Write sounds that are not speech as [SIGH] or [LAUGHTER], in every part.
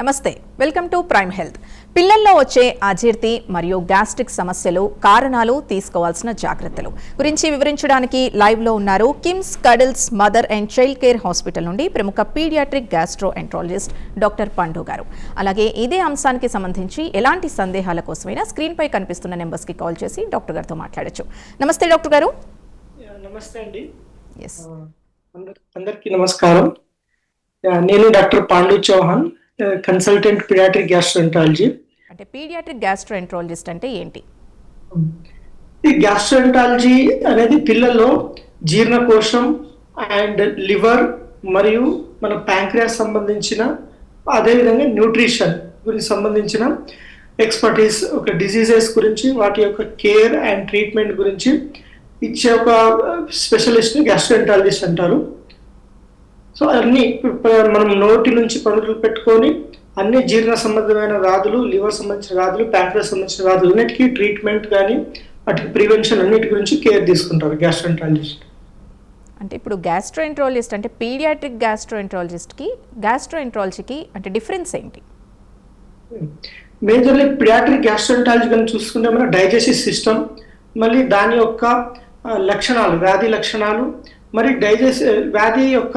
నమస్తే welcome to prime health. పిల్లల్లో వచ్చే అజీర్తి మరియు గ్యాస్ట్రిక్ సమస్యలు కారణాలు తీసుకోవాల్సిన జాగ్రత్తలు గురించి వివరించడానికి లైవ్లో ఉన్నారు KIMS Cuddles mother and child care hospital నుండి ప్రముఖ పీడియాట్రిక్ గ్యాస్ట్రో ఎంట్రాలజిస్ట్ డాక్టర్ పండు గారు. అలాగే ఇదే అంశానికి సంబంధించి ఎలాంటి సందేహాల కోసమైనా స్క్రీన్ పై కనిపిస్తున్న నెంబర్స్కి కాల్ చేసి డాక్టర్ గారితో మాట్లాడొచ్చు. నమస్తే డాక్టర్ గారు. నమస్తే అండి. అందరికీ నమస్కారం. నేను doctor Pandu Chauhan. Consultant paediatric gastroenterology అంటే పీడియాట్రిక్ గ్యాస్ట్రో ఎంట్రాలజిస్ట్ అంటే ఏంటి? ఈ గ్యాస్ట్రోఎంటాలజీ అనేది పిల్లల్లో జీర్ణకోశం అండ్ లివర్ మరియు మన ప్యాంక్రియాస్ సంబంధించిన అదేవిధంగా న్యూట్రిషన్ గురించి సంబంధించిన ఎక్స్పర్టీస్ ఒక డిసీజెస్ గురించి వాటి యొక్క కేర్ అండ్ ట్రీట్మెంట్ గురించి ఇచ్చే ఒక స్పెషలిస్ట్ గ్యాస్ట్రోఎంటాలజిస్ట్ అంటారు. సో అన్ని మనం నోటి నుంచి పనులు పెట్టుకొని అన్ని జీర్ణ సంబంధమైన వ్యాధులు లివర్ సంబంధించిన వ్యాధులు ప్యాంక్రస్ సంబంధించిన వ్యాధులు అన్నిటికీ ట్రీట్మెంట్ కానీ వాటికి ప్రివెన్షన్ అన్నిటి గురించి కేర్ తీసుకుంటారు గ్యాస్ట్రోఎంటాలజిస్ట్ అంటే ఇప్పుడు గ్యాస్ట్రో ఎంట్రాలజిస్ట్ అంటే పీడియాట్రిక్ గ్యాస్ట్రో ఎంట్రాలజిస్ట్కి గ్యాస్ట్రో ఎంట్రాలజీకి అంటే డిఫరెన్స్ ఏంటి? మేజర్లీ పిడియాట్రిక్ గ్యాస్ట్రోఎంటాలజీ కనుక చూసుకుంటే మన డైజెస్టివ్ సిస్టమ్ మళ్ళీ దాని యొక్క లక్షణాలు వ్యాధి లక్షణాలు మరి డైజెస్ వ్యాధి యొక్క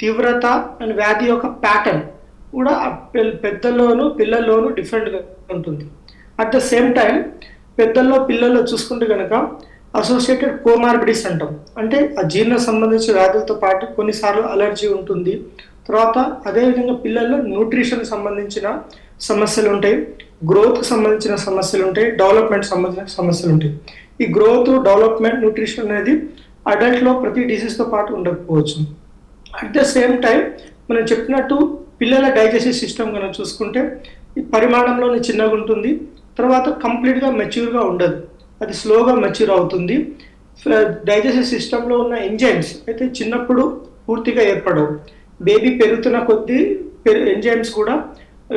తీవ్రత అండ్ వ్యాధి యొక్క ప్యాటర్న్ కూడా పెద్దల్లోనూ పిల్లల్లోనూ డిఫరెంట్గా ఉంటుంది. అట్ ద సేమ్ టైం పెద్దల్లో పిల్లల్లో చూసుకుంటే కనుక అసోసియేటెడ్ కోమార్బిడిస్ అంటాం. అంటే ఆ జీర్ణ సంబంధించిన వ్యాధులతో పాటు కొన్నిసార్లు అలర్జీ ఉంటుంది. తర్వాత అదేవిధంగా పిల్లల్లో న్యూట్రిషన్ సంబంధించిన సమస్యలు ఉంటాయి. గ్రోత్కి సంబంధించిన సమస్యలు ఉంటాయి. డెవలప్మెంట్ సంబంధించిన సమస్యలు ఉంటాయి. ఈ గ్రోత్ డెవలప్మెంట్ న్యూట్రిషన్ అనేది అడల్ట్లో ప్రతి డిసీజ్తో పాటు ఉండకపోవచ్చు. అట్ ద సేమ్ టైం మనం చెప్పినట్టు పిల్లల డైజెస్టివ్ సిస్టమ్ కనుక చూసుకుంటే ఈ పరిమాణంలోనే చిన్నగా ఉంటుంది తర్వాత కంప్లీట్గా మెచ్యూర్గా ఉండదు. అది స్లోగా మెచ్యూర్ అవుతుంది. డైజెస్టివ్ సిస్టంలో ఉన్న ఎంజైమ్స్ అయితే చిన్నప్పుడు పూర్తిగా ఏర్పడవు. బేబీ పెరుగుతున్న కొద్దీ ఎంజైమ్స్ కూడా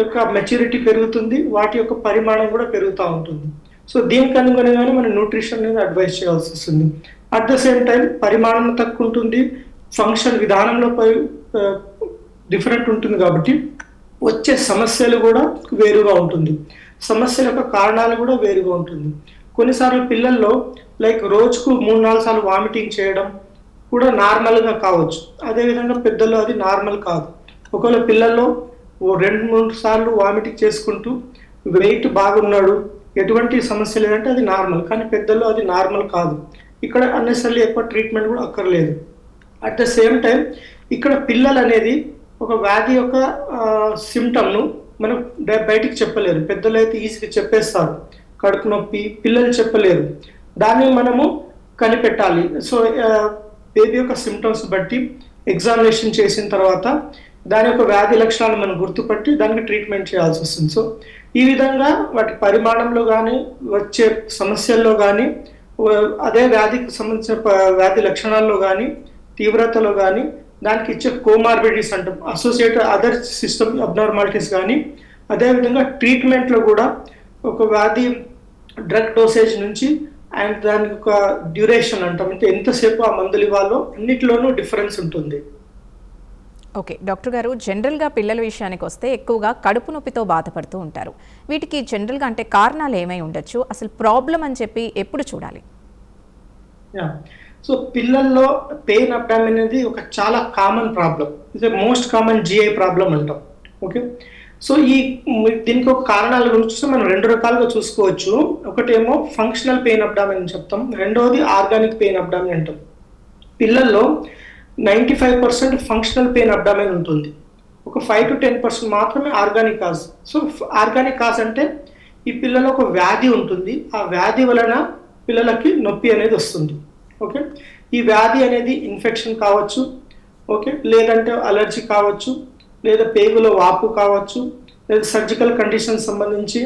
యొక్క మెచ్యూరిటీ పెరుగుతుంది వాటి యొక్క పరిమాణం కూడా పెరుగుతూ ఉంటుంది. సో దీనికి అనుగుణంగానే మనం న్యూట్రిషన్ అనేది అడ్వైస్ చేయాల్సి వస్తుంది. అట్ ద సేమ్ టైం పరిమాణం తక్కువ ఉంటుంది ఫంక్షన్ విధానంలో డిఫరెంట్ ఉంటుంది కాబట్టి వచ్చే సమస్యలు కూడా వేరుగా ఉంటుంది. సమస్యల యొక్క కారణాలు కూడా వేరుగా ఉంటుంది. కొన్నిసార్లు పిల్లల్లో లైక్ రోజుకు మూడు నాలుగు సార్లు వామిటింగ్ చేయడం కూడా నార్మల్గా కావచ్చు. అదేవిధంగా పెద్దల్లో అది నార్మల్ కాదు. ఒకవేళ పిల్లల్లో ఓ రెండు మూడు సార్లు వామిటింగ్ చేసుకుంటూ వెయిట్ బాగున్నాడు ఎటువంటి సమస్య లేదంటే అది నార్మల్. కానీ పెద్దల్లో అది నార్మల్ కాదు. ఇక్కడ అన్నెసరీ ఎక్కువ ట్రీట్మెంట్ కూడా అక్కర్లేదు. అట్ ద సేమ్ టైం ఇక్కడ పిల్లలు అనేది ఒక వ్యాధి యొక్క సిమ్టమ్ను మనం బయటికి చెప్పలేరు. పెద్దలు అయితే ఈజీగా చెప్పేస్తారు. కడుపు నొప్పి పిల్లలు చెప్పలేరు. దాన్ని మనము కనిపెట్టాలి. సో బేబీ యొక్క సిమ్టమ్స్ బట్టి ఎగ్జామినేషన్ చేసిన తర్వాత దాని యొక్క వ్యాధి లక్షణాలు మనం గుర్తుపట్టి దానికి ట్రీట్మెంట్ చేయాల్సి వస్తుంది. సో ఈ విధంగా వాటి పరిమాణంలో కానీ వచ్చే సమస్యల్లో కానీ అదే వ్యాధికి సంబంధించిన వ్యాధి లక్షణాల్లో కానీ తీవ్రతలో కానీ దానికి ఇచ్చే కోమార్బిడిటీస్ అంటాం. అసోసియేటెడ్ అదర్ సిస్టమ్ అబ్నార్మాలిటీస్ కానీ అదేవిధంగా ట్రీట్మెంట్లో కూడా ఒక వ్యాధి డ్రగ్ డోసేజ్ నుంచి అండ్ దానికి ఒక డ్యూరేషన్ అంటాం. అంటే ఎంతసేపు ఆ మందులు ఇవ్వాలో అన్నిటిలోనూ డిఫరెన్స్ ఉంటుంది. ఓకే డాక్టర్ గారు జనరల్గా పిల్లల విషయానికి వస్తే ఎక్కువగా కడుపు నొప్పితో బాధపడుతూ ఉంటారు. వీటికి జనరల్గా అంటే కారణాలు ఏమై ఉండొచ్చు? అసలు ప్రాబ్లం అని చెప్పి ఎప్పుడు చూడాలి? సో పిల్లల్లో పెయిన్ అబ్డామిన్ అనేది ఒక చాలా common problem. It's most common GI problem అంటాం. ఓకే సో ఈ దీనికి ఒక కారణాల గురించి చూస్తే మనం రెండు రకాలుగా చూసుకోవచ్చు. ఒకటేమో ఫంక్షనల్ పెయిన్ అబ్డామిన్ అని చెప్తాం. రెండవది ఆర్గానిక్ పెయిన్ అబ్డామిన్ అంటాం. పిల్లల్లో ninety five percent functional pain abdomen ఉంటుంది. ఒక ఫైవ్ టు టెన్ పర్సెంట్ మాత్రమే organic cause. So organic cause అంటే ఈ పిల్లలో ఒక వ్యాధి ఉంటుంది. ఆ వ్యాధి వలన పిల్లలకి నొప్పి అనేది వస్తుంది. ఓకే? ఈ వ్యాధి అనేది ఇన్ఫెక్షన్ కావచ్చు ఓకే? లేదంటే అలర్జీ కావచ్చు లేదా పేగులో వాపు కావచ్చు లేదా సర్జికల్ కండిషన్ సంబంధించి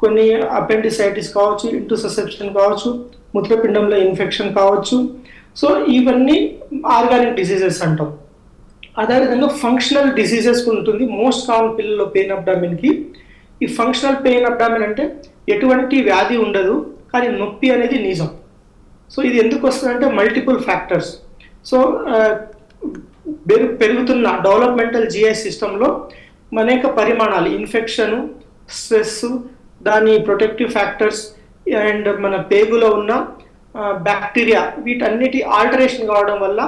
కొన్ని అపెండిసైటిస్ కావచ్చు ఇంటూ ససెప్షన్ కావచ్చు మూత్రపిండంలో ఇన్ఫెక్షన్ కావచ్చు. సో ఇవన్నీ ఆర్గానిక్ డిసీజెస్ అంటాం. అదేవిధంగా ఫంక్షనల్ డిసీజెస్ ఉంటుంది. మోస్ట్ కామన్ పిల్లల్లో పెయిన్ అబ్డామిన్కి ఈ ఫంక్షనల్ పెయిన్ అబ్డామిన్ అంటే ఎటువంటి వ్యాధి ఉండదు కానీ నొప్పి అనేది నిజం. సో ఇది ఎందుకు వస్తుందంటే మల్టిపుల్ ఫ్యాక్టర్స్ సో పెరుగు పెరుగుతున్న డెవలప్మెంటల్ జిఐ సిస్టంలో అనేక పరిమాణాలు ఇన్ఫెక్షన్ స్ట్రెస్ దాని ప్రొటెక్టివ్ ఫ్యాక్టర్స్ అండ్ మన పేగులో ఉన్న బ్యాక్టీరియా వీటన్నిటి ఆల్టరేషన్ కావడం వల్ల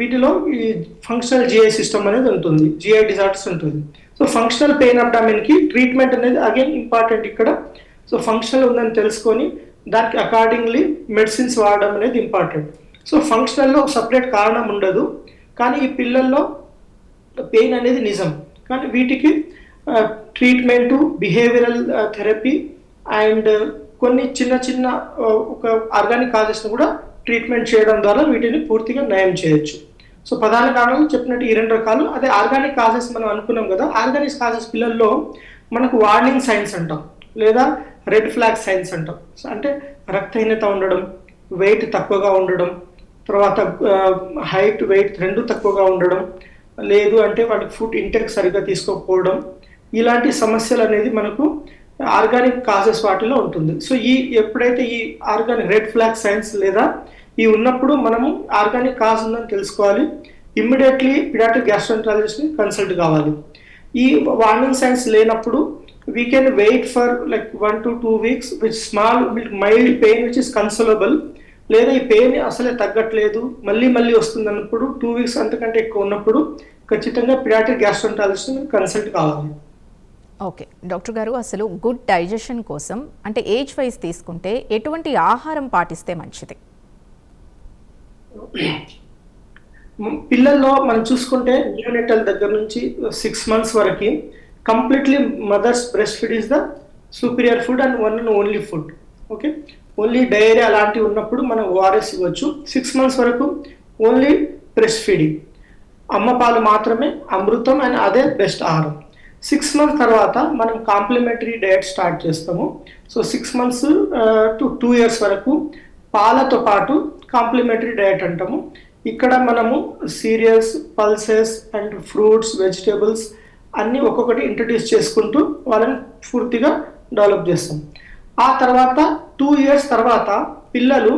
వీటిలో ఈ ఫంక్షనల్ జిఐ సిస్టమ్ అనేది ఉంటుంది జిఐ డిజార్డర్స్ ఉంటుంది. సో ఫంక్షనల్ పెయిన్ అబ్డామిన్కి ట్రీట్మెంట్ అనేది అగైన్ ఇంపార్టెంట్ ఇక్కడ. సో ఫంక్షనల్ ఉందని తెలుసుకొని దానికి అకార్డింగ్లీ మెడిసిన్స్ వాడడం అనేది ఇంపార్టెంట్ సో ఫంక్షనల్లో సపరేట్ కారణం ఉండదు. కానీ ఈ పిల్లల్లో పెయిన్ అనేది నిజం. కానీ వీటికి ట్రీట్మెంటు బిహేవియరల్ థెరపీ అండ్ కొన్ని చిన్న చిన్న ఒక ఆర్గానిక్ కాజెస్ని కూడా ట్రీట్మెంట్ చేయడం ద్వారా వీటిని పూర్తిగా నయం చేయొచ్చు. సో ప్రధాన కారణాలు చెప్పినట్టు ఈ రెండు రకాలు. అదే ఆర్గానిక్ కాజెస్ మనం అనుకున్నాం కదా. ఆర్గానిక్ కాజెస్ పిల్లల్లో మనకు వార్నింగ్ సైన్స్ అంటాం. లేదా రెడ్ ఫ్లాగ్ సైన్స్ అంటాం. అంటే రక్తహీనత ఉండడం వెయిట్ తక్కువగా ఉండడం తర్వాత హైట్ వెయిట్ రెండు తక్కువగా ఉండడం లేదు అంటే వాళ్ళకి ఫుడ్ ఇంటెక్ సరిగ్గా తీసుకోకపోవడం ఇలాంటి సమస్యలు అనేది మనకు ఆర్గానిక్ కాజెస్ వాటిలో ఉంటుంది. సో ఈ ఎప్పుడైతే ఈ ఆర్గానిక్ రెడ్ ఫ్లాగ్ సైన్స్ లేదా ఈ ఉన్నప్పుడు మనము ఆర్గానిక్ కాజ్ ఉందని తెలుసుకోవాలి. ఇమ్మీడియట్లీ పిడాటిక్ గ్యాస్ట్రంటాలజిస్ట్ని కన్సల్ట్ కావాలి. ఈ వార్నింగ్ సైన్స్ లేనప్పుడు we can wait for like one to two weeks with small mild pain which is consolable లేదా ఈ పెయిన్ అసలే తగ్గట్లేదు. మళ్ళీ మళ్ళీ వస్తుంది అన్నప్పుడు టూ వీక్స్ అంతకంటే ఎక్కువ ఉన్నప్పుడు ఖచ్చితంగా పిడాటిక్ గ్యాస్ట్రంటాలజిస్ట్ని కన్సల్ట్ కావాలి. ఓకే డాక్టర్ గారు అసలు గుడ్ డైజెషన్ కోసం అంటే ఏజ్ వైజ్ తీసుకుంటే ఎటువంటి ఆహారం పాటిస్తే మంచిది? [CLEARS THROAT] పిల్లల్లో మనం చూసుకుంటే న్యూనెటల్ దగ్గర నుంచి సిక్స్ మంత్స్ వరకు completely mother's breast feed is the superior food and one and only food okay only dairy అలాంటివి ఉన్నప్పుడు మనం ఓఆర్ఎస్ ఇవ్వచ్చు. సిక్స్ మంత్స్ వరకు ఓన్లీ బ్రెస్ట్ ఫీడింగ్ అమ్మ పాలు మాత్రమే అమృతం అండ్ అదే బెస్ట్ ఆహారం. సిక్స్ మంత్స్ తర్వాత మనం కాంప్లిమెంటరీ డయట్ స్టార్ట్ చేస్తాము. So six months to two years వరకు పాలతో పాటు కాంప్లిమెంటరీ డయట్ అంటాము. ఇక్కడ మనము cereals pulses and fruits vegetables అన్నీ ఒక్కొక్కటి ఇంట్రడ్యూస్ చేసుకుంటూ వాళ్ళని పూర్తిగా డెవలప్ చేస్తాం. ఆ తర్వాత టూ ఇయర్స్ తర్వాత పిల్లలు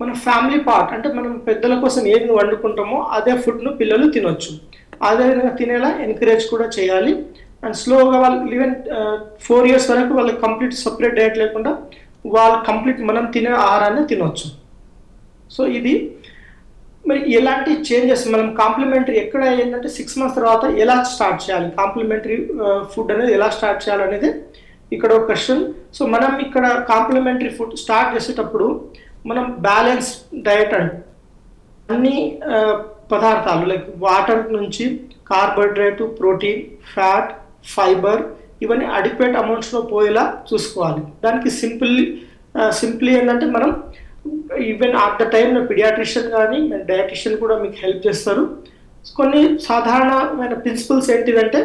మన ఫ్యామిలీ పార్ట్ అంటే మనం పెద్దల కోసం ఏది వండుకుంటామో అదే ఫుడ్ను పిల్లలు తినొచ్చు. అదే విధంగా తినేలా ఎంకరేజ్ కూడా చేయాలి. అండ్ స్లోగా వాళ్ళు ఈవెన్ ఫోర్ ఇయర్స్ వరకు వాళ్ళకి కంప్లీట్ సపరేట్ డయట్ లేకుండా వాళ్ళు కంప్లీట్ మనం తినే ఆహారాన్ని తినొచ్చు. సో ఇది మరి ఎలాంటి చేంజెస్ మనం కాంప్లిమెంటరీ ఎక్కడ ఏంటంటే సిక్స్ మంత్స్ తర్వాత ఎలా స్టార్ట్ చేయాలి? కాంప్లిమెంటరీ ఫుడ్ అనేది ఎలా స్టార్ట్ చేయాలనేది ఇక్కడ ఒక క్వశ్చన్ సో మనం ఇక్కడ కాంప్లిమెంటరీ ఫుడ్ స్టార్ట్ చేసేటప్పుడు మనం బ్యాలెన్స్ డైట్ అండ్ అన్ని పదార్థాలు లైక్ వాటర్ నుంచి కార్బోహైడ్రేట్ ప్రోటీన్ ఫ్యాట్ ఫైబర్ ఇవన్నీ అడిక్వేట్ అమౌంట్స్లో పోయేలా చూసుకోవాలి. దానికి సింపుల్ సింప్లీ ఏంటంటే మనం even at the time paediatrician కానీ డయాట్రిషియన్ కూడా మీకు హెల్ప్ చేస్తారు. కొన్ని సాధారణమైన ప్రిన్సిపల్స్ ఏంటిదంటే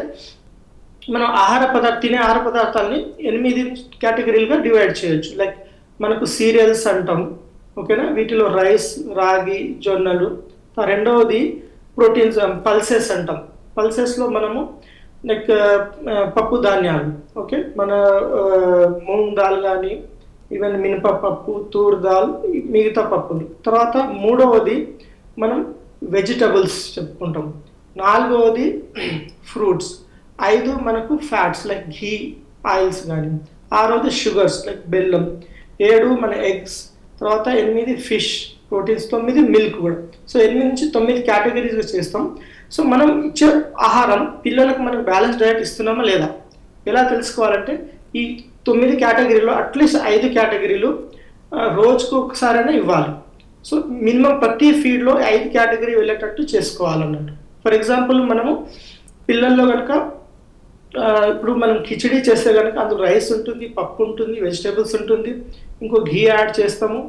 మనం ఆహార పదార్థ తినే ఆహార పదార్థాలని ఎనిమిది కేటగిరీలుగా డివైడ్ చేయొచ్చు. లైక్ మనకు సీరియల్స్ అంటాం. ఓకేనా వీటిలో రైస్ రాగి జొన్నలు. ఆ రెండవది ప్రోటీన్స్ పల్సెస్ um, అంటాం. పల్సెస్లో మనము లైక్ uh, పప్పు ధాన్యాలు. ఓకే మన uh, మూంగ్ దాల్ కానీ ఈవెన్ మినప పప్పు తూర్ దాల్ మిగతా పప్పులు. తర్వాత మూడవది మనం వెజిటబుల్స్ చెప్పుకుంటాం. నాలుగవది ఫ్రూట్స్. ఐదు మనకు ఫ్యాట్స్ లైక్ ఘీ ఆయిల్స్ కానీ ఆరోది షుగర్స్ లైక్ బెల్లం. ఏడు మన ఎగ్స్. తర్వాత ఎనిమిది ఫిష్ ప్రోటీన్స్. తొమ్మిది మిల్క్ కూడా. సో ఎనిమిది నుంచి తొమ్మిది కేటగిరీస్గా చేస్తాం. సో మనం ఇచ్చే ఆహారం పిల్లలకు మనం బ్యాలెన్స్ డయట్ ఇస్తున్నామా లేదా? ఎలా తెలుసుకోవాలంటే ఈ తొమ్మిది కేటగిరీలో అట్లీస్ట్ ఐదు కేటగిరీలు రోజుకు ఒకసారైనా ఇవ్వాలి. సో మినిమం ప్రతి ఫీడ్లో ఐదు కేటగిరీ వెళ్ళేటట్టు చేసుకోవాలన్నట్టు. ఫర్ ఎగ్జాంపుల్ మనము పిల్లల్లో కనుక ఇప్పుడు మనం కిచడీ చేస్తే కనుక అందులో రైస్ ఉంటుంది పప్పు ఉంటుంది వెజిటేబుల్స్ ఉంటుంది ఇంకో ఘీ యాడ్ చేస్తాము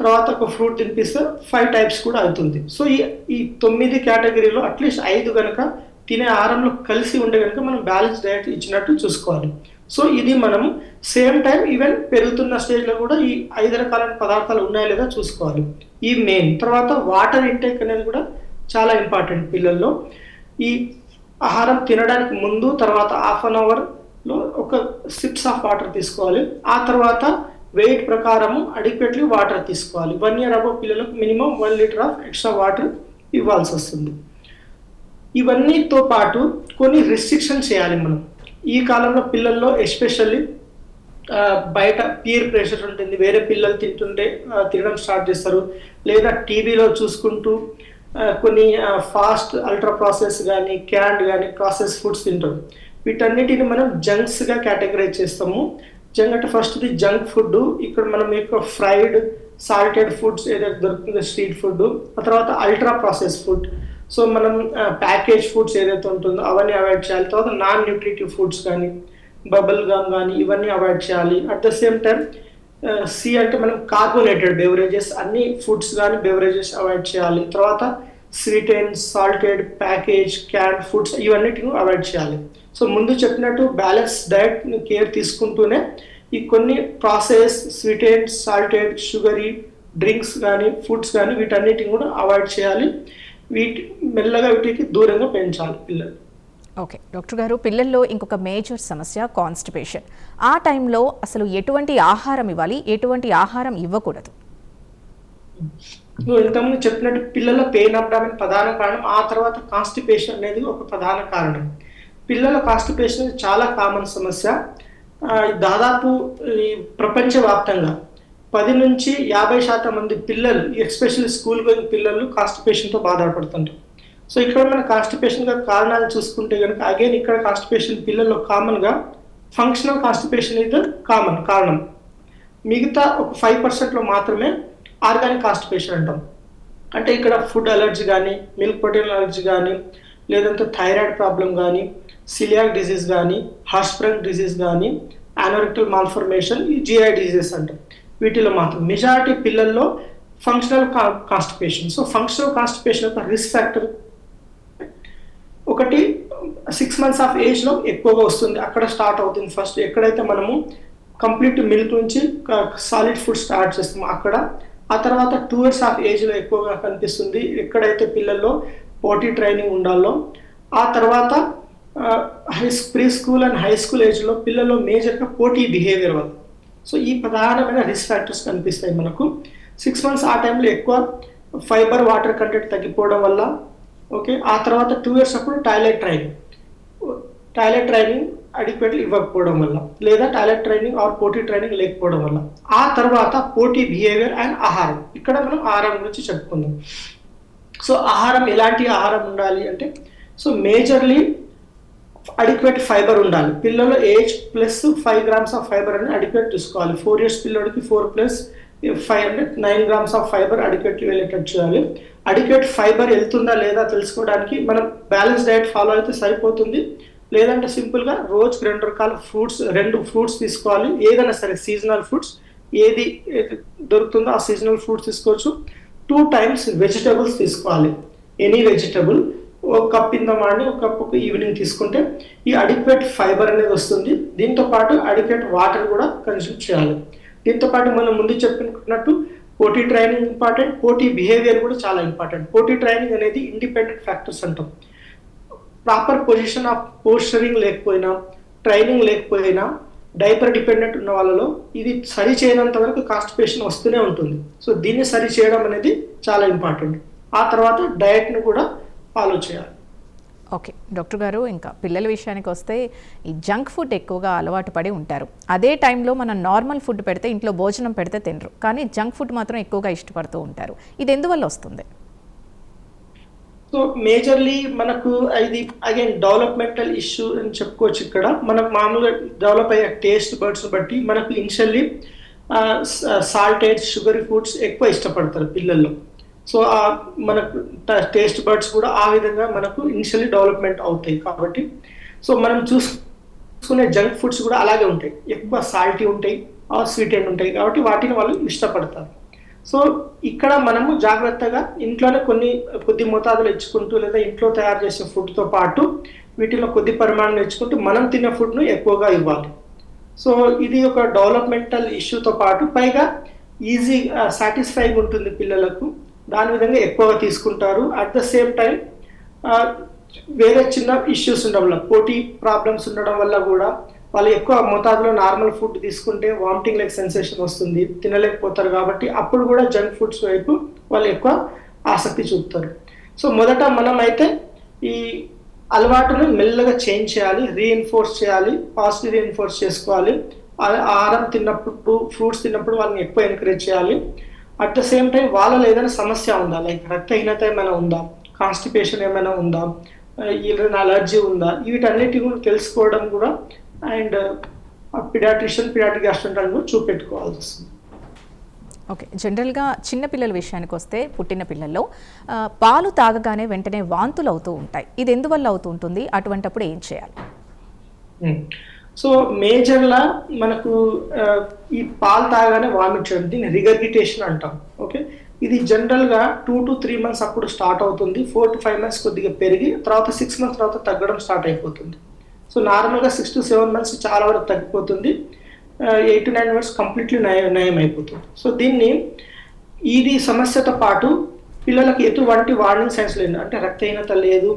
తర్వాత ఒక ఫ్రూట్ తినిపిస్తే ఫైవ్ టైప్స్ కూడా అవుతుంది. సో ఈ ఈ తొమ్మిది కేటగిరీలో అట్లీస్ట్ ఐదు కనుక తినే ఆహారంలో కలిసి ఉండే కనుక మనం బ్యాలెన్స్ డైట్ ఇచ్చినట్టు చూసుకోవాలి. సో ఇది మనం సేమ్ టైం ఈవెన్ పెరుగుతున్న స్టేజ్లో కూడా ఈ ఐదు రకాలైన పదార్థాలు ఉన్నాయా లేదా చూసుకోవాలి. ఈ మెయిన్ తర్వాత వాటర్ ఇంటేక్ అనేది కూడా చాలా ఇంపార్టెంట్ పిల్లల్లో. ఈ ఆహారం తినడానికి ముందు తర్వాత హాఫ్ అన్ అవర్లో ఒక సిప్స్ ఆఫ్ వాటర్ తీసుకోవాలి. ఆ తర్వాత వెయిట్ ప్రకారము అడిక్వేట్లీ వాటర్ తీసుకోవాలి. వన్ ఇయర్ అబౌ పిల్లలకు minimum one litre of extra water ఇవ్వాల్సి వస్తుంది. ఇవన్నీతో పాటు కొన్ని రిస్ట్రిక్షన్ చేయాలి మనం. ఈ కాలంలో పిల్లల్లో ఎస్పెషల్లీ బయట పీర్ ప్రెషర్ ఉంటుంది. వేరే పిల్లలు తింటుంటే తినడం స్టార్ట్ చేస్తారు. లేదా టీవీలో చూసుకుంటూ కొన్ని ఫాస్ట్ అల్ట్రా ప్రాసెస్ కానీ క్యాండ్ కానీ ప్రాసెస్ ఫుడ్స్ తింటారు. వీటన్నిటిని మనం జంక్స్గా కేటగరైజ్ చేస్తాము. జంక్ అంటే ఫస్ట్ది జంక్ ఫుడ్ ఇక్కడ మనం యొక్క ఫ్రైడ్ సాల్టెడ్ ఫుడ్స్ ఏదైతే దొరుకుతుందో స్ట్రీట్ ఫుడ్ ఆ తర్వాత అల్ట్రా ప్రాసెస్ ఫుడ్. సో మనం ప్యాకేజ్ ఫుడ్స్ ఏదైతే ఉంటుందో అవన్నీ అవాయిడ్ చేయాలి. తర్వాత నాన్ న్యూట్రిటివ్ ఫుడ్స్ కానీ బబుల్ గమ్ కానీ ఇవన్నీ అవాయిడ్ చేయాలి. అట్ ద సేమ్ టైం సి అంటే మనం కార్బోనేటెడ్ బెవరేజెస్ అన్ని ఫుడ్స్ కానీ బెవరేజెస్ అవాయిడ్ చేయాలి. తర్వాత sweet and salted package can foods ఇవన్నిటిని అవాయిడ్ చేయాలి. సో ముందు చెప్పినట్టు బ్యాలెన్స్ డైట్ కేర్ తీసుకుంటూనే ఈ కొన్ని process sweet and salted sugary drinks కానీ ఫుడ్స్ కానీ వీటన్నిటిని కూడా అవాయిడ్ చేయాలి. వీటి మెల్లగా వీటికి దూరంగా పెంచాలి పిల్లలు. ఓకే. డాక్టర్ గారు పిల్లల్లో ఇంకొక మేజర్ సమస్య కాన్స్టిపేషన్. ఆ టైంలో అసలు ఎటువంటి ఆహారం ఇవ్వాలి? ఎటువంటి ఆహారం ఇవ్వకూడదు. నువ్వు ఇంతకుముందు చెప్పినట్టు పిల్లల పెయిన్ అవ్వడానికి ప్రధాన కారణం ఆ తర్వాత కాన్స్టిపేషన్ అనేది ఒక ప్రధాన కారణం. పిల్లల కాన్స్టిపేషన్ చాలా కామన్ సమస్య. దాదాపు ప్రపంచవ్యాప్తంగా పది నుంచి యాభై శాతం మంది పిల్లలు ఎస్పెషల్లీ స్కూల్ గోయింగ్ పిల్లలు కాన్స్టిపేషన్తో బాధపడుతుంటారు. సో ఇక్కడ మన కాన్స్టిపేషన్ కారణాలు చూసుకుంటే కనుక అగైన్ ఇక్కడ కాన్స్టిపేషన్ పిల్లల్లో కామన్గా ఫంక్షనల్ కాన్స్టిపేషన్ ఇది కామన్ కారణం. మిగతా ఒక ఫైవ్ పర్సెంట్లో మాత్రమే ఆర్గానిక్ కాన్స్టిపేషన్ అంటాం. అంటే ఇక్కడ ఫుడ్ అలర్జీ కానీ మిల్క్ ప్రోటీన్ అలర్జీ కానీ లేదంటే థైరాయిడ్ ప్రాబ్లం కానీ సిలియాక్ డిసీజ్ కానీ హాస్ప్రంగ్ డిసీజ్ కానీ యానోరెక్టల్ మాల్ఫర్మేషన్ ఈ జిఐ డిసీజెస్ అంటాం. వీటిలో మాత్రం. మెజారిటీ పిల్లల్లో functional constipation so functional constipation యొక్క రిస్క్ ఫ్యాక్టర్ ఒకటి సిక్స్ మంత్స్ ఆఫ్ ఏజ్లో ఎక్కువగా వస్తుంది. అక్కడ స్టార్ట్ అవుతుంది ఫస్ట్ ఎక్కడైతే మనము కంప్లీట్ మిల్క్ నుంచి సాలిడ్ ఫుడ్ స్టార్ట్ చేస్తాము అక్కడ. ఆ తర్వాత టూ ఇయర్స్ ఆఫ్ ఏజ్లో ఎక్కువగా కనిపిస్తుంది. ఎక్కడైతే పిల్లల్లో పోటీ ట్రైనింగ్ ఉండాలో. ఆ తర్వాత high preschool and high school ఏజ్లో పిల్లల్లో మేజర్గా పోటీ బిహేవియర్ వల్ల. సో ఈ ప్రధానమైన రిస్క్ ఫ్యాక్టర్స్ కనిపిస్తాయి మనకు. సిక్స్ మంత్స్ ఆ టైంలో ఎక్కువ ఫైబర్ వాటర్ కంటెంట్ తగ్గిపోవడం వల్ల ఓకే ఆ తర్వాత టూ ఇయర్స్ అప్పుడు toilet training toilet training adequately ఇవ్వకపోవడం వల్ల లేదా toilet training or potty training లేకపోవడం వల్ల. ఆ తర్వాత పోటీ బిహేవియర్ అండ్ ఆహారం. ఇక్కడ మనం ఆహారం గురించి చెప్పుకుందాం. సో ఆహారం ఎలాంటి ఆహారం ఉండాలి అంటే సో మేజర్లీ అడిక్వేట్ ఫైబర్ ఉండాలి. పిల్లలు age plus five grams of fibre అని అడిక్వేట్ తీసుకోవాలి four years పిల్లడికి four plus five hundred nine grams of fibre adequately వెళ్ళేటట్టు చేయాలి. అడిక్వేట్ ఫైబర్ వెళ్తుందా లేదా తెలుసుకోవడానికి మనం బ్యాలెన్స్ డైట్ ఫాలో అయితే సరిపోతుంది. లేదంటే సింపుల్గా రోజుకి రెండు రకాల ఫ్రూట్స్ రెండు ఫ్రూట్స్ తీసుకోవాలి. ఏదైనా సరే సీజనల్ ఫ్రూట్స్ ఏది ఏది దొరుకుతుందో ఆ సీజనల్ ఫ్రూట్స్ తీసుకోవచ్చు. టూ టైమ్స్ వెజిటబుల్స్ తీసుకోవాలి. ఎనీ వెజిటబుల్ ఒక కప్ ఇన్ ద మార్నింగ్ ఒక కప్ ఈవినింగ్ తీసుకుంటే ఈ అడిక్వేట్ ఫైబర్ అనేది వస్తుంది. దీంతో పాటు అడిక్వేట్ వాటర్ కూడా కన్స్యూమ్ చేయాలి. దీంతో పాటు మనం ముందు చెప్పుకున్నట్టు పోటీ ట్రైనింగ్ ఇంపార్టెంట్ పోటీ బిహేవియర్ కూడా చాలా ఇంపార్టెంట్ పోటీ ట్రైనింగ్ అనేది ఇండిపెండెంట్ ఫ్యాక్టర్స్ అంటాం. ప్రాపర్ పొజిషన్ ఆఫ్ పోస్టరింగ్ లేకపోయినా ట్రైనింగ్ లేకపోయినా డైపర్ డిపెండెంట్ ఉన్న వాళ్ళలో ఇది సరి చేయనంత వరకు కాన్స్టిపేషన్ వస్తూనే ఉంటుంది. సో దీన్ని సరి చేయడం అనేది చాలా ఇంపార్టెంట్ ఆ తర్వాత డయట్ను కూడా ఫాలో చేయాలి. ఓకే డాక్టర్ గారు ఇంకా పిల్లల విషయానికి వస్తే ఈ జంక్ ఫుడ్ ఎక్కువగా అలవాటు పడి ఉంటారు. అదే టైంలో మనం నార్మల్ ఫుడ్ పెడితే ఇంట్లో భోజనం పెడితే తినరు. కానీ జంక్ ఫుడ్ మాత్రం ఎక్కువగా ఇష్టపడుతూ ఉంటారు. ఇది ఎందువల్ల వస్తుంది? సో మేజర్లీ మనకు ఇది అగైన్ డెవలప్మెంటల్ ఇష్యూ అని చెప్పుకోవచ్చు ఇక్కడ. మనకు మామూలుగా డెవలప్ అయ్యే టేస్ట్ బర్డ్స్ బట్టి మనకు ఇనిషియల్లీ సాల్టెడ్ షుగరీ ఫుడ్స్ ఎక్కువ ఇష్టపడతారు పిల్లల్లో. సో ఆ మనకు టేస్ట్ బర్డ్స్ కూడా ఆ విధంగా మనకు ఇనిషియల్లీ డెవలప్మెంట్ అవుతాయి కాబట్టి. సో మనం చూసుకునే జంక్ ఫుడ్స్ కూడా అలాగే ఉంటాయి. ఎక్కువ సాల్టీ ఉంటాయి ఆ స్వీట్ అండ్ ఉంటాయి కాబట్టి వాటిని వాళ్ళు ఇష్టపడతారు. సో ఇక్కడ మనము జాగ్రత్తగా ఇంట్లోనే కొన్ని కొద్ది మోతాదులు ఇచ్చుకుంటూ లేదా ఇంట్లో తయారు చేసే ఫుడ్తో పాటు వీటిలో కొద్ది పరిమాణం ఇచ్చుకుంటూ మనం తినే ఫుడ్ను ఎక్కువగా ఇవ్వాలి. సో ఇది ఒక డెవలప్మెంటల్ ఇష్యూతో పాటు పైగా ఈజీ సాటిస్ఫైయింగ్ ఉంటుంది పిల్లలకు. దాని విధంగా ఎక్కువగా తీసుకుంటారు. అట్ ద సేమ్ టైం వేరే చిన్న ఇష్యూస్ ఉండడం వల్ల పోటీ ప్రాబ్లమ్స్ ఉండడం వల్ల కూడా వాళ్ళు ఎక్కువ మోతాదులో నార్మల్ ఫుడ్ తీసుకుంటే వామిటింగ్ లైక్ సెన్సేషన్ వస్తుంది తినలేకపోతారు కాబట్టి అప్పుడు కూడా జంక్ ఫుడ్స్ వైపు వాళ్ళు ఎక్కువ ఆసక్తి చూపుతారు. సో మొదట మనమైతే ఈ అలవాటును మెల్లగా చేంజ్ చేయాలి రీఎన్ఫోర్స్ చేయాలి పాజిటివ్ రీఎన్ఫోర్స్ చేసుకోవాలి. ఆహారం తిన్నప్పుడు ఫ్రూట్స్ తిన్నప్పుడు వాళ్ళని ఎక్కువ ఎంకరేజ్ చేయాలి. అట్ ద సేమ్ టైం వాళ్ళలో ఏదైనా సమస్య ఉందా? లైక్ రక్తహీనత ఏమైనా ఉందా? కాన్స్టిపేషన్ ఏమైనా ఉందా? ఏదైనా అలర్జీ ఉందా? వీటన్నిటి కూడా తెలుసుకోవడం కూడా అండ్ పిడాట్రిషియన్ పిడాట్రిక్ గ్యాస్ట్రంటాన్ని కూడా చూపెట్టుకోవాల్సి వస్తుంది. ఓకే జనరల్గా చిన్న పిల్లల విషయానికి వస్తే పుట్టిన పిల్లల్లో ఆ, పాలు తాగగానే వెంటనే వాంతులు అవుతూ ఉంటాయి. ఇది ఎందువల్ల అవుతూ ఉంటుంది? అటువంటప్పుడు ఏం చేయాలి? సో మేజర్లా మనకు ఈ పాలు తాగానే వామిట్ చేయడం దీన్ని రిగర్గిటేషన్ అంటాం. ఓకే ఇది జనరల్గా టూ టు త్రీ మంత్స్ అప్పుడు స్టార్ట్ అవుతుంది. ఫోర్ టు ఫైవ్ మంత్స్ కొద్దిగా పెరిగి తర్వాత సిక్స్ మంత్స్ తర్వాత తగ్గడం స్టార్ట్ అయిపోతుంది. సో నార్మల్గా సిక్స్ టు సెవెన్ మంత్స్ చాలా వరకు తగ్గిపోతుంది. Eight to nine months completely నయం నయం అయిపోతుంది సో దీన్ని ఇది సమస్యతో పాటు పిల్లలకి ఎటువంటి వార్నింగ్ సైన్స్ లేదు అంటే రక్తహీనత లేదు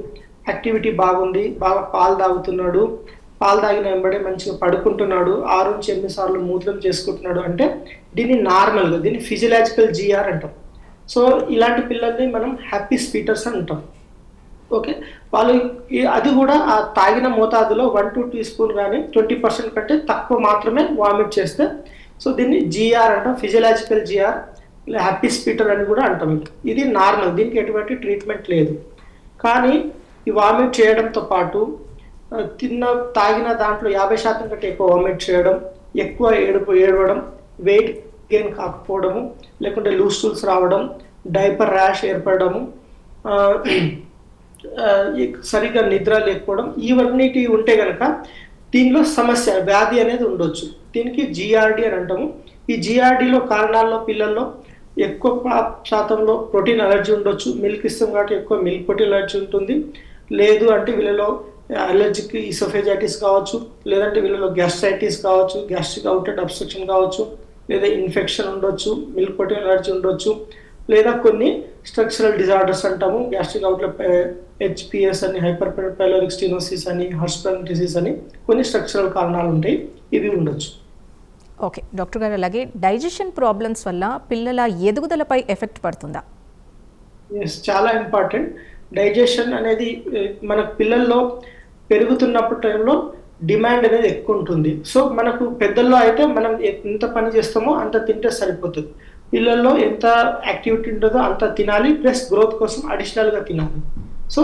యాక్టివిటీ బాగుంది బాగా పాలు తాగుతున్నాడు పాలు తాగిన వెంబడే మంచిగా పడుకుంటున్నాడు ఆరు నుంచి ఎనిమిది సార్లు మూత్రం చేసుకుంటున్నాడు అంటే దీన్ని నార్మల్గా దీన్ని ఫిజియలాజికల్ జిఆర్ అంటాం. సో ఇలాంటి పిల్లల్ని మనం హ్యాపీ స్పీటర్స్ అని అంటాం. ఓకే? వాళ్ళు అది కూడా ఆ తాగిన మోతాదులో వన్ టు టీ స్పూన్ కానీ ట్వంటీ పర్సెంట్ కంటే తక్కువ మాత్రమే వామిట్ చేస్తే సో దీన్ని జిఆర్ అంటాం ఫిజియలాజికల్ జిఆర్ ఇలా హ్యాపీ స్పీటర్ అని కూడా అంటాం. ఇది నార్మల్ దీనికి ఎటువంటి ట్రీట్మెంట్ లేదు. కానీ ఈ వామిట్ చేయడంతో పాటు తిన్న తాగిన దాంట్లో యాభై శాతం కంటే ఎక్కువ వామిట్ చేయడం ఎక్కువ ఏడుపు ఏడవడం వెయిట్ గెయిన్ కాకపోవడము లేకుంటే లూజ్ స్టూల్స్ రావడం డైపర్ ర్యాష్ ఏర్పడము సరిగ్గా నిద్ర లేకపోవడం ఇవన్నిటి ఉంటే కనుక దీనిలో సమస్య వ్యాధి అనేది ఉండొచ్చు. దీనికి జిఆర్డి అని అంటాము. ఈ జిఆర్డిలో కారణాల్లో పిల్లల్లో ఎక్కువ శాతంలో ప్రోటీన్ అలర్జీ ఉండొచ్చు. మిల్క్ ఇస్తాం కాబట్టి ఎక్కువ మిల్క్ ప్రోటీన్ అలర్జీ ఉంటుంది. లేదు అంటే వీళ్ళలో అలర్జిక్ ఇసోఫేజైటిస్ కావచ్చు లేదంటే వీళ్ళలో గ్యాస్ట్రైటిస్ కావచ్చు గ్యాస్ట్రిక్ అవుటెడ్ అబ్స్ట్రక్షన్ కావచ్చు లేదా ఇన్ఫెక్షన్ ఉండొచ్చు మిల్క్ ప్రోటీన్ అలర్జీ ఉండొచ్చు లేదా కొన్ని స్ట్రక్చరల్ డిజార్డర్స్ అంటాము గ్యాస్ట్రిక్ అవుట్లెట్ హెచ్పిఎస్ అని హైపర్ పైలోరిక్ స్టీనోసిస్ అని హర్స్పన్ డిసీజ్ అని కొన్ని స్ట్రక్చరల్ కారణాలు ఉంటాయి ఇవి ఉండొచ్చు. ఓకే డాక్టర్ గారు అలాగే డైజెషన్ ప్రాబ్లమ్స్ వల్ల పిల్లల ఎదుగుదలపై ఎఫెక్ట్ పడుతుందా? ఎస్ చాలా ఇంపార్టెంట్ డైజెషన్ అనేది మన పిల్లల్లో పెరుగుతున్నప్పుడు టైంలో డిమాండ్ అనేది ఎక్కువ ఉంటుంది. సో మనకు పెద్దల్లో అయితే మనం ఎంత పని చేస్తామో అంత తింటే సరిపోతుంది. పిల్లల్లో ఎంత యాక్టివిటీ ఉంటుందో అంత తినాలి ప్లస్ గ్రోత్ కోసం అడిషనల్గా తినాలి. సో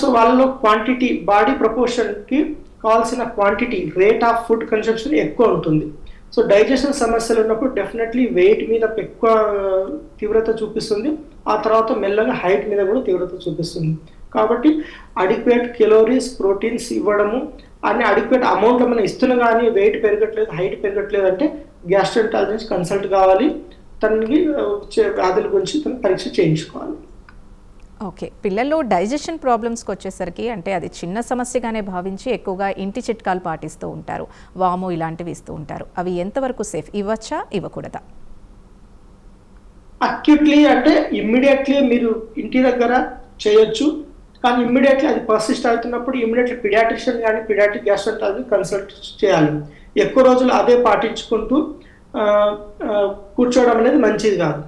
సో వాళ్ళలో క్వాంటిటీ బాడీ ప్రపోర్షన్కి కావాల్సిన quantity rate of food consumption ఎక్కువ ఉంటుంది. సో డైజెషన్ సమస్యలు ఉన్నప్పుడు డెఫినెట్లీ వెయిట్ మీద ఎక్కువ తీవ్రత చూపిస్తుంది. ఆ తర్వాత మెల్లగా హైట్ మీద కూడా తీవ్రత చూపిస్తుంది. కాబట్టి అడిక్వేట్ కెలోరీస్ ప్రోటీన్స్ ఇవ్వడము అన్ని అడిక్వేట్ అమౌంట్లో మనం ఇస్తున్నాం కానీ వెయిట్ పెరగట్లేదు హైట్ పెరగట్లేదు అంటే గ్యాస్ట్రోంటాలజిస్ట్ కన్సల్ట్ కావాలి. తనకి వ్యాధుల గురించి తను పరీక్ష చేయించుకోవాలి. ఓకే. పిల్లల్లో డైజెషన్ ప్రాబ్లమ్స్కి వచ్చేసరికి అంటే అది చిన్న సమస్యగానే భావించి ఎక్కువగా ఇంటి చిట్కాలు పాటిస్తూ ఉంటారు. వాము ఇలాంటివి ఇస్తూ ఉంటారు. అవి ఎంతవరకు సేఫ్ ఇవ్వచ్చా? ఇవ్వకూడదా? అక్యూట్లీ అంటే ఇమ్మీడియట్లీ మీరు ఇంటి దగ్గర చేయొచ్చు. కానీ ఇమ్మీడియట్లీ అది పర్సిస్ట్ అవుతున్నప్పుడు ఇమ్మీడియట్లీ పిడాట్రిషియన్ కానీ పిడాట్రిక్ గ్యాస్ట్రంటాలజీ కన్సల్ట్ చేయాలి. ఎక్కువ రోజులు అదే పాటించుకుంటూ కూర్చోవడం అనేది మంచిది కాదు.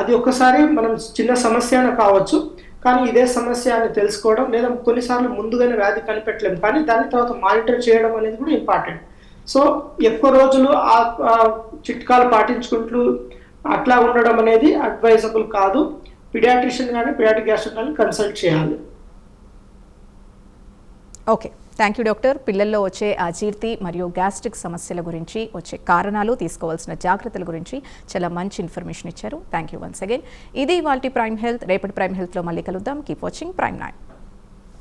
అది ఒక్కసారి మనం చిన్న సమస్య కావచ్చు కానీ ఇదే సమస్య అని తెలుసుకోవడం లేదా కొన్నిసార్లు ముందుగానే వ్యాధి కనిపెట్టలేము కానీ దాని తర్వాత మానిటర్ చేయడం అనేది కూడా ఇంపార్టెంట్ సో ఎక్కువ రోజులు ఆ చిట్కాలు పాటించుకుంటూ అట్లా ఉండడం అనేది అడ్వైజబుల్ కాదు. పిడియాట్రిషియన్ కానీ పిడియాట్రిక్ గ్యాస్ట్రిక్ కన్సల్ట్ చేయాలి. ఓకే థ్యాంక్ యూ డాక్టర్ పిల్లల్లో వచ్చే అజీర్తి మరియు గ్యాస్ట్రిక్ సమస్యల గురించి వచ్చే కారణాలు తీసుకోవాల్సిన జాగ్రత్తల గురించి చాలా మంచి ఇన్ఫర్మేషన్ ఇచ్చారు. థ్యాంక్ యూ వన్స్ అగైన్ ఇది వాళ్ళ ప్రైమ్ హెల్త్ రేపటి ప్రైమ్ హెల్త్లో మళ్ళీ కలుద్దాం. Keep watching prime nine